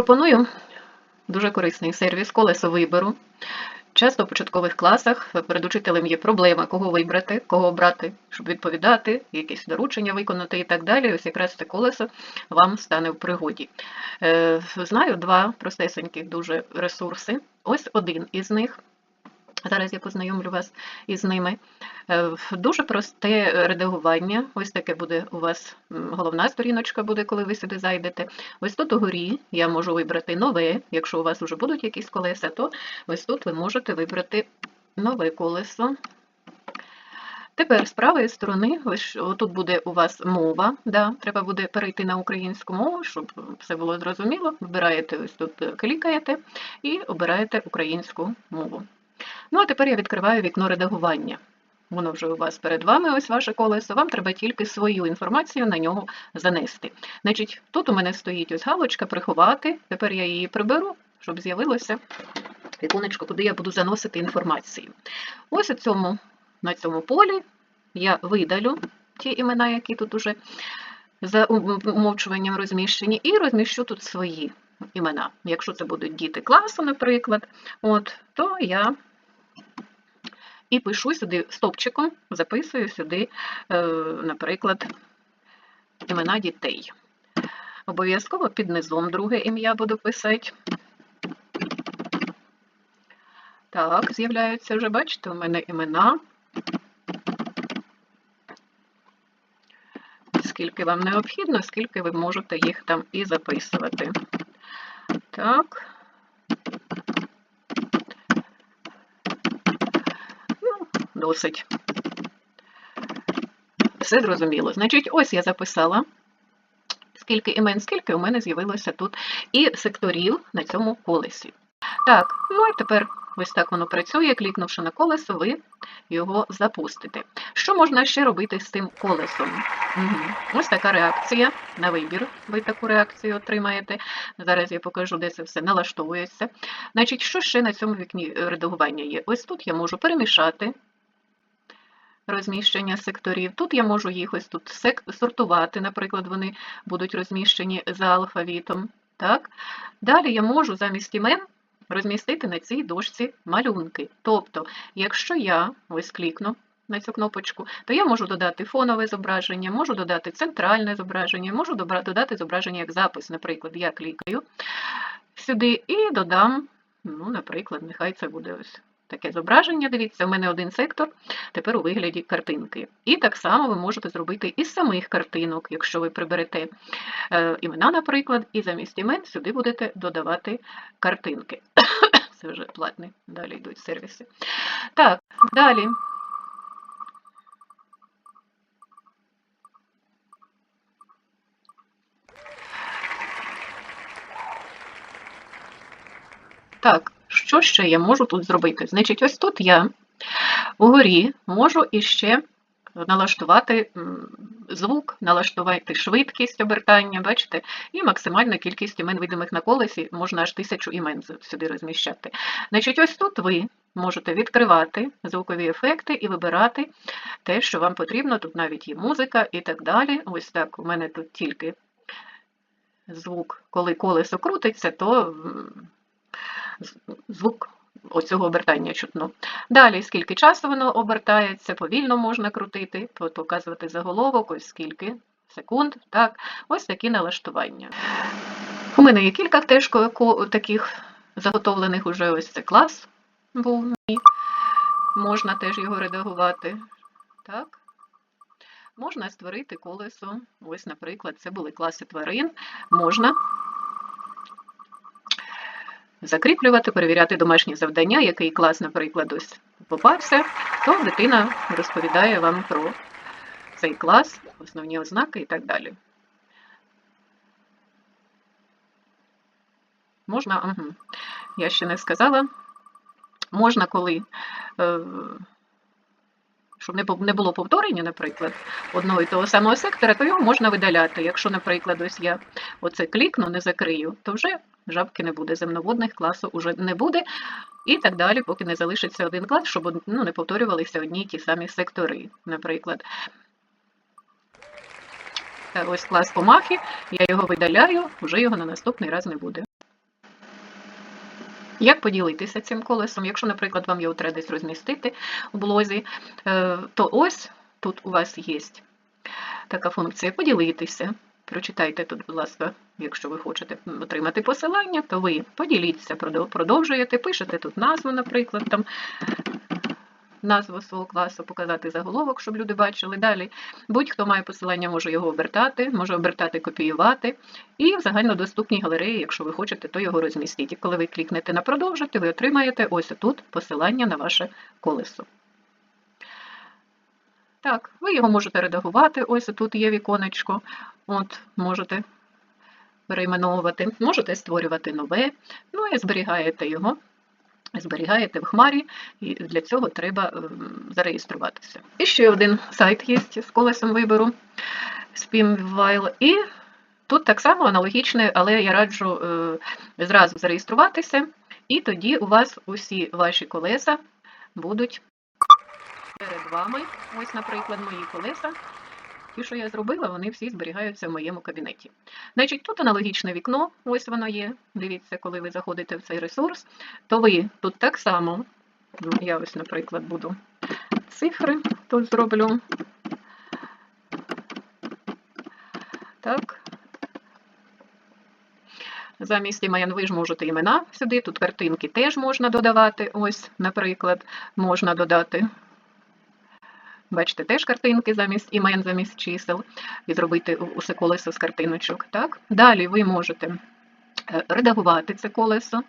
Пропоную дуже корисний сервіс колесо вибору. Часто в початкових класах перед учителем є проблема, кого вибрати, кого обрати, щоб відповідати, якісь доручення виконати і так далі. Ось якраз це колесо вам стане в пригоді. Е, Знаю два простесеньких дуже ресурси. Ось один із них. Зараз я познайомлю вас із ними. Е, Дуже просте редагування. Ось таке буде у вас головна сторіночка буде, коли ви сюди зайдете. Ось тут угорі я можу вибрати нове. Якщо у вас вже будуть якісь колеса, то ось тут ви можете вибрати нове колесо. Тепер з правої сторони, тут буде у вас мова. Да, треба буде перейти на українську мову, щоб все було зрозуміло. Вибираєте ось тут, е, клікаєте і обираєте українську мову. Ну, а тепер я відкриваю вікно редагування. Воно вже у вас перед вами, ось ваше колесо. Вам треба тільки свою інформацію на нього занести. Значить, тут у мене стоїть ось галочка приховати. Тепер я її приберу, щоб з'явилося віконечко, куди я буду заносити інформацію. Ось цьому, на цьому полі я видалю ті імена, які тут уже за умовчуванням розміщені, і розміщу тут свої імена. Якщо це будуть діти класу, наприклад, от, то я і пишу сюди стопчиком, записую сюди, е, наприклад, імена дітей. Обов'язково під низом друге ім'я буду писати. Так, з'являються вже, бачите, у мене імена. Скільки вам необхідно, скільки ви можете їх там і записувати. Так. Ну, досить. Все зрозуміло. Значить, ось я записала, скільки імен, скільки у мене з'явилося тут і секторів на цьому колесі. Так, ну і тепер ось так воно працює. Клікнувши на колесо, ви його запустите. Що можна ще робити з цим колесом? Угу. Ось така реакція на вибір. Ви таку реакцію отримаєте. Зараз я покажу, де це все налаштовується. Значить, що ще на цьому вікні редагування є? Ось тут я можу перемішати розміщення секторів. Тут я можу їх ось тут сортувати, наприклад, вони будуть розміщені за алфавітом. Так? Далі я можу замість імен розмістити на цій дошці малюнки. Тобто, якщо я ось клікну на цю кнопочку, то я можу додати фонове зображення, можу додати центральне зображення, можу додати зображення як запис. Наприклад, я клікаю сюди і додам, ну, наприклад, нехай це буде ось таке зображення. Дивіться, у мене один сектор тепер у вигляді картинки. І так само ви можете зробити із самих картинок, якщо ви приберете е, імена, наприклад, і замість імен сюди будете додавати картинки. Це вже платні, далі йдуть сервіси. Так, далі. Так, що ще я можу тут зробити? Значить, ось тут я угорі можу іще налаштувати звук, налаштувати швидкість обертання, бачите, і максимальна кількість імен видимих на колесі, можна аж тисячу імен сюди розміщати. Значить, ось тут ви можете відкривати звукові ефекти і вибирати те, що вам потрібно. Тут навіть є музика і так далі. Ось так, у мене тут тільки звук, коли колесо крутиться, то звук оцього обертання чутно. Далі, скільки часу воно обертається, повільно можна крутити, показувати заголовок, ось скільки секунд. Так, ось такі налаштування. У мене є кілька теж таких заготовлених уже ось це клас був. Можна теж його редагувати. Так. Можна створити колесо. Ось, наприклад, це були класи тварин. Можна закріплювати, перевіряти домашні завдання, який клас, наприклад, ось попався, то дитина розповідає вам про цей клас, основні ознаки і так далі. Можна, угу. я ще не сказала, можна, коли, е, щоб не було повторення, наприклад, одного і того самого сектора, то його можна видаляти. Якщо, наприклад, ось я оце клікну, не закрию, то вже жабки не буде, земноводних класу вже не буде, і так далі, поки не залишиться один клас, щоб ну, не повторювалися одні й ті самі сектори. Наприклад, ось клас комахи, я його видаляю, вже його на наступний раз не буде. Як поділитися цим колесом? Якщо, наприклад, вам його треба десь розмістити в блозі, е, то ось тут у вас є така функція поділитися. Прочитайте тут, будь ласка, якщо ви хочете отримати посилання, то ви поділіться, продов- продовжуєте, пишете тут назву, наприклад, там назву свого класу, показати заголовок, щоб люди бачили. Далі будь-хто має посилання, може його обертати, може обертати, копіювати. І в загальнодоступній галереї, якщо ви хочете, то його розмістіть. І коли ви клікнете на продовжити, ви отримаєте ось тут посилання на ваше колесо. Так, ви його можете редагувати. Ось тут є віконечко. От, можете перейменовувати, можете створювати нове, ну і зберігаєте його. Зберігаєте в хмарі, і для цього треба ем, зареєструватися. І ще один сайт є з колесом вибору Spimwhile. І тут так само аналогічне, але я раджу е, зразу зареєструватися, і тоді у вас усі ваші колеса будуть перед вами. Ось, наприклад, мої колеса. Ті, що я зробила, вони всі зберігаються в моєму кабінеті. Значить, тут аналогічне вікно, ось воно є. Дивіться, коли ви заходите в цей ресурс, то ви тут так само, я ось, наприклад, буду цифри тут зроблю. Так. Замість імен ви ж можете імена сюди, тут картинки теж можна додавати. Ось, наприклад, можна додати. Бачите, теж картинки замість імен, замість чисел, і зробити усе колесо з картиночок. Так? Далі ви можете е, редагувати це колесо.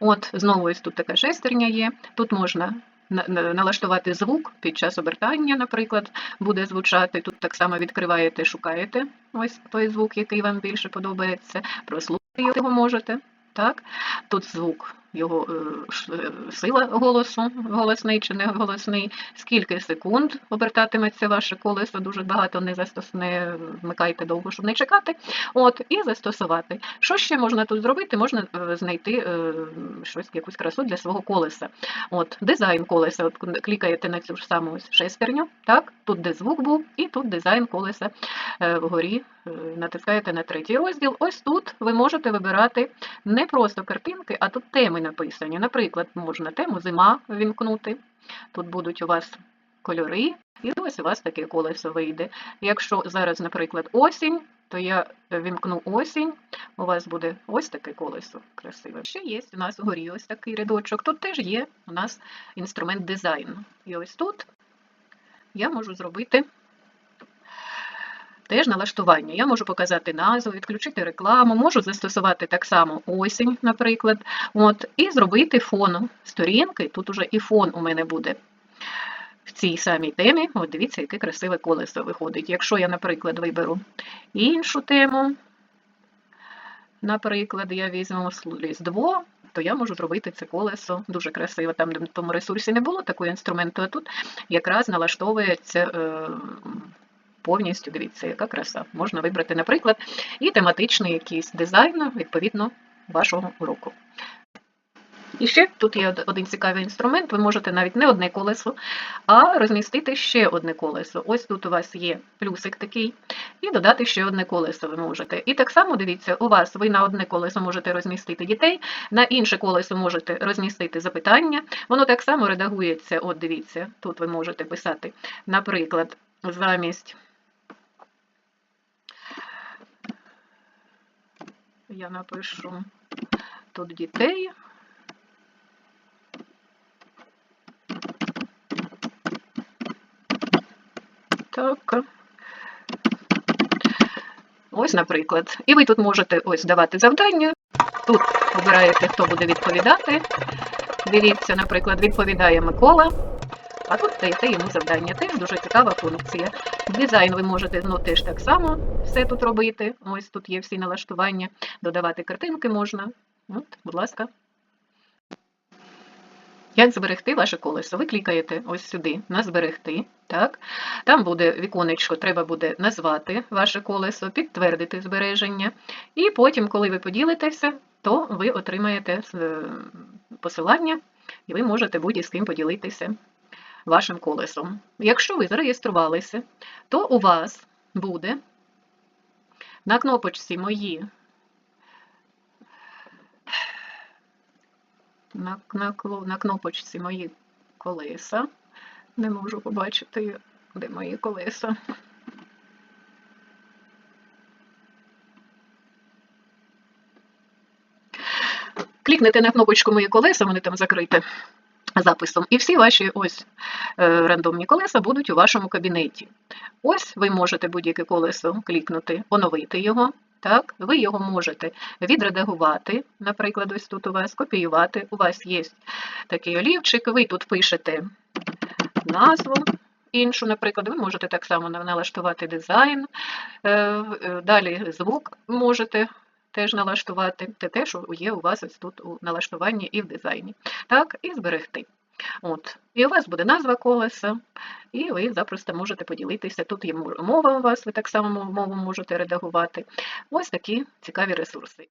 От, знову ось тут така шестерня є. Тут можна на- на- налаштувати звук під час обертання, наприклад, буде звучати. Тут так само відкриваєте, шукаєте ось той звук, який вам більше подобається. Прослухати його можете. Так? Тут звук, його е, е, сила голосу, голосний чи не голосний, скільки секунд обертатиметься ваше колесо, дуже багато не застос... не вмикайте довго, щоб не чекати. От, і застосувати. Що ще можна тут зробити? Можна е, знайти щось, якусь красу для свого колеса. От, дизайн колеса. От клікаєте на цю ж саму шестерню, так, тут де звук був, і тут дизайн колеса вгорі. Натискаєте на третій розділ. Ось тут ви можете вибирати не просто картинки, а тут теми написані. Наприклад, можна тему зима вімкнути. Тут будуть у вас кольори, і ось у вас таке колесо вийде. Якщо зараз, наприклад, осінь, то я вімкну осінь, у вас буде ось таке колесо красиве. Ще є у нас вгорі ось такий рядочок. Тут теж є у нас інструмент дизайну. І ось тут я можу зробити теж налаштування. Я можу показати назву, відключити рекламу, можу застосувати так само осінь, наприклад, от, і зробити фон сторінки. Тут уже і фон у мене буде в цій самій темі. От дивіться, яке красиве колесо виходить. Якщо я, наприклад, виберу іншу тему, наприклад, я візьму Різдво, то я можу зробити це колесо дуже красиво. Там, де в тому ресурсі не було такого інструменту, а тут якраз налаштовується е, повністю, дивіться, яка краса. Можна вибрати, наприклад, і тематичний якийсь дизайн відповідно вашого уроку. І ще тут є один цікавий інструмент. Ви можете навіть не одне колесо, а розмістити ще одне колесо. Ось тут у вас є плюсик такий, і додати ще одне колесо ви можете. І так само дивіться, у вас ви на одне колесо можете розмістити дітей, на інше колесо можете розмістити запитання. Воно так само редагується. От дивіться, тут ви можете писати, наприклад, замість. Я напишу тут дітей. Так. Ось, наприклад. І ви тут можете ось давати завдання. Тут обираєте, хто буде відповідати. Дивіться, наприклад, відповідає Микола. А тут даєте йому завдання. Теж дуже цікава функція. Дизайн ви можете ну, теж так само все тут робити. Ось тут є всі налаштування. Додавати картинки можна. От, будь ласка. Як зберегти ваше колесо? Ви клікаєте ось сюди на зберегти. Так? Там буде віконечко, треба буде назвати ваше колесо, підтвердити збереження. І потім, коли ви поділитеся, то ви отримаєте е, посилання, і ви можете будь-з ким поділитися вашим колесом. Якщо ви зареєструвалися, то у вас буде на кнопочці Мої на, на, на кнопочці мої колеса. Не можу побачити, де мої колеса. Клікнете на кнопочку Мої колеса, вони там закриті записом, і всі ваші ось е, рандомні колеса будуть у вашому кабінеті. Ось ви можете будь-яке колесо клікнути, оновити його. Так, ви його можете відредагувати, наприклад, ось тут у вас копіювати. У вас є такий олівчик, ви тут пишете назву іншу, наприклад, ви можете так само налаштувати дизайн, е, е, далі звук можете теж налаштувати, те те, що є у вас ось тут у налаштуванні і в дизайні. Так, і зберегти. От. І у вас буде назва колеса, і ви запросто можете поділитися. Тут є мова у вас, ви так само мову можете редагувати. Ось такі цікаві ресурси.